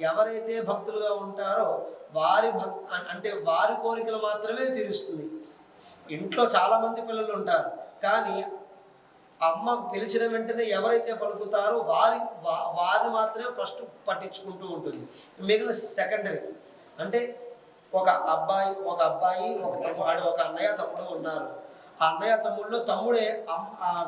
ఎవరైతే భక్తులుగా ఉంటారో వారి భక్ అంటే వారి కోరికలు మాత్రమే తీరుస్తుంది. ఇంట్లో చాలామంది పిల్లలు ఉంటారు. కానీ అమ్మ పిలిచిన వెంటనే ఎవరైతే పలుకుతారో వారి వారిని మాత్రమే ఫస్ట్ పట్టించుకుంటూ ఉంటుంది. మిగిలిన సెకండరీ. అంటే ఒక అబ్బాయి ఒక అబ్బాయి ఒక తమ్ముడు ఒక అన్నయ్య తమ్ముడు ఉన్నారు. ఆ అన్నయ్య తమ్ముళ్ళు తమ్ముడే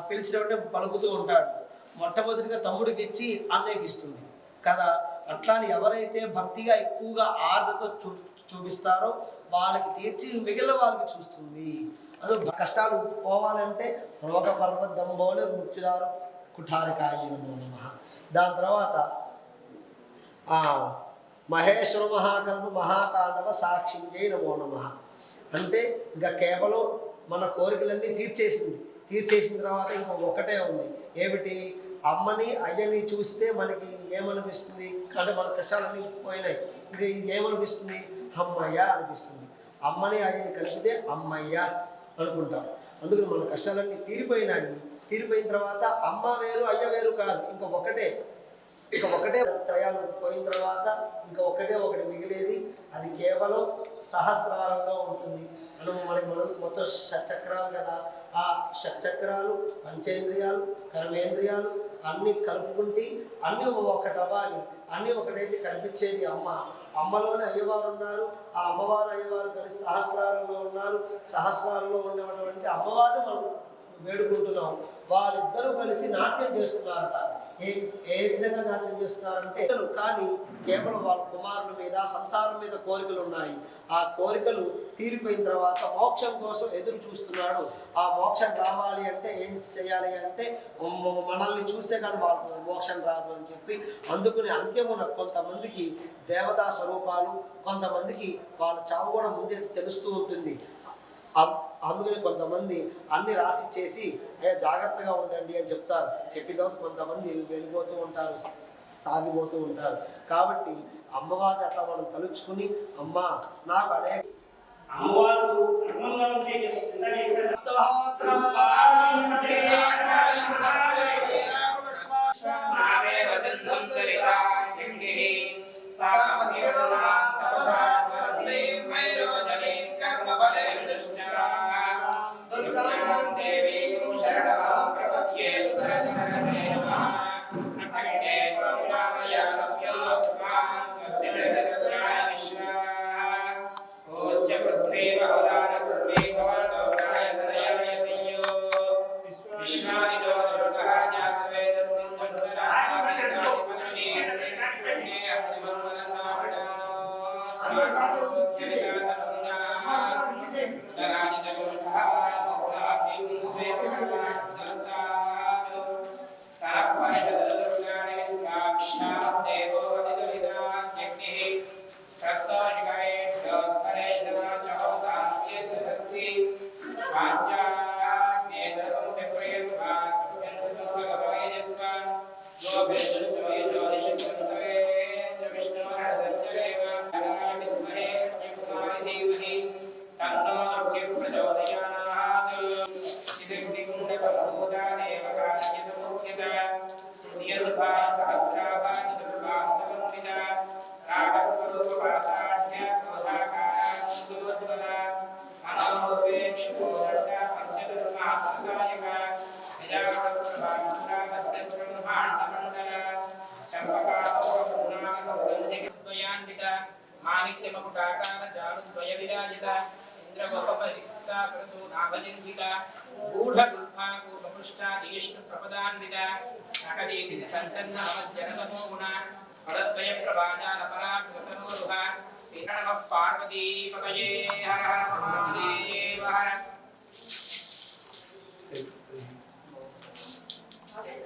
పిలిచిన వెంటనే పలుకుతూ ఉంటాడు. మొట్టమొదటిగా తమ్ముడికి ఇచ్చి అన్నయ్యకి ఇస్తుంది కదా? అట్లాని ఎవరైతే భక్తిగా ఎక్కువగా ఆర్ద్రత చూ చూపిస్తారో వాళ్ళకి తీర్చి మిగిలిన వాళ్ళకి చూస్తుంది. అది కష్టాలు పోవాలంటే లోక పర్వతంబోని మృత్యుదారు కుఠారికాయ నమో. దాని తర్వాత మహేశ్వర మహాకల్ప మహాతాండవ సాక్షింజై నమో నమ. అంటే ఇంకా కేవలం మన కోరికలన్నీ తీర్చేసింది. తీర్చేసిన తర్వాత ఇంకో ఒకటే ఉంది. ఏమిటి? అమ్మని అయ్యని చూస్తే మనకి ఏమనిపిస్తుంది? అంటే మన కష్టాలన్నీ పోయినాయి. ఇంకా ఏమనిపిస్తుంది అమ్మయ్య అనిపిస్తుంది. అమ్మని అయ్యని కలిసితే అమ్మయ్య అనుకుంటాం. అందుకని మన కష్టాలన్నీ తీరిపోయినాయి. తీరిపోయిన తర్వాత అమ్మ వేరు అయ్య వేరు కాదు. ఇంకా ఒకటే. ఇక ఒకటే త్రయాలు పోయిన తర్వాత ఇంకా ఒకటే ఒకటి మిగిలేది. అది కేవలం సహస్రారంలో ఉంటుంది. మనం మనకి మనం మొత్తం షట్చక్రాలు కదా. ఆ షట్చక్రాలు పంచేంద్రియాలు కర్మేంద్రియాలు అన్ని కలుపుకుంటే అన్నీ ఒకటి అవ్వాలి అన్నీ ఒకటైతే కనిపించేది అమ్మ. అమ్మలోనే అయ్యవారు ఉన్నారు. ఆ అమ్మవారు అయ్యవారు కలిసి సహస్రాలలో ఉన్నారు. సహస్రాలలో ఉన్నటువంటి అమ్మవారిని మనం వేడుకుంటున్నాం. వాళ్ళిద్దరూ కలిసి నాట్యం చేస్తున్నారట. ఏ ఏ విధంగా నాట్యం చేస్తున్నారంటే కానీ కేవలం వాళ్ళ కుమారుల మీద సంసారం మీద కోరికలు ఉన్నాయి. ఆ కోరికలు తీరిపోయిన తర్వాత మోక్షం కోసం ఎదురు చూస్తున్నాడు. ఆ మోక్షం రావాలి అంటే ఏం చేయాలి అంటే మనల్ని చూస్తే కానీ వాళ్ళకు మోక్షం రాదు అని చెప్పి అందుకుని అంత్యమున కొంతమందికి దేవతా స్వరూపాలు కొంతమందికి వాళ్ళ చావు కూడా ముందే తెలుస్తూ ఉంటుంది. అందుకని కొంతమంది అన్ని రాసి చేసి "అయ్యా జాగ్రత్తగా ఉండండి అని చెప్తారు. చెప్పిన తర్వాత కొంతమంది వెళ్ళిపోతూ ఉంటారు సాగిపోతూ ఉంటారు. కాబట్టి అమ్మవారిని అట్లా మనం తలుచుకుని అమ్మ నాకు అనేక అమ్మవారు Krishna మాణిక్యమకుటాకార చారుద్వయ విరాజిత ఇంద్రగోపరిక్త క్రతు నాభజింగిత గూఢగుల్ఫా కూపపృష్టా దిగిష్ణు ప్రపదాన్విత నకదీతి సంచన్నామజ్జనతమో గుణ పరద్వయ ప్రభాజాల పరాకృతనోరుహ శ్రీరణమ పార్వతీ పతయే హర హర మహాదేవ హర